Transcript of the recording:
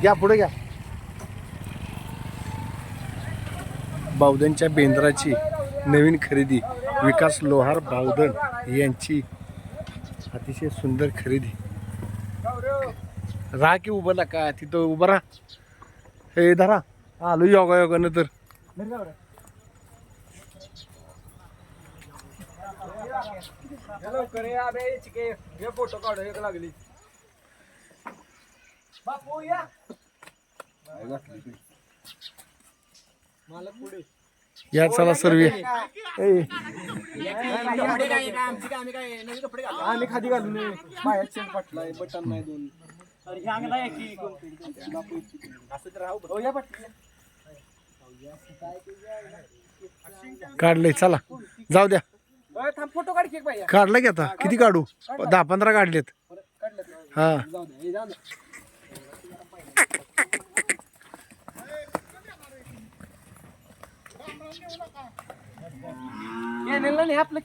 घ्या पुढे घ्या. बावधनच्या बेंद्राची नवीन खरेदी विकास लोहार बावधन यांची अतिशय सुंदर खरेदी. राहा की उभं नका तिथं उभं राहा. हे धरा आलो योगा योगानं तर. फोटो काढू एक लागली. बापू या मला पुढे. या चला सर्वे. आम्ही खाली घालून बाहेर पटलाय बटन नाही दोन. हो. काढलंय चला. जाऊ द्या. फोटो काढ काढलं की आता? किती काढू? दहा पंधरा काढलेत. काढलं हा. जाऊ दे हे आपलं.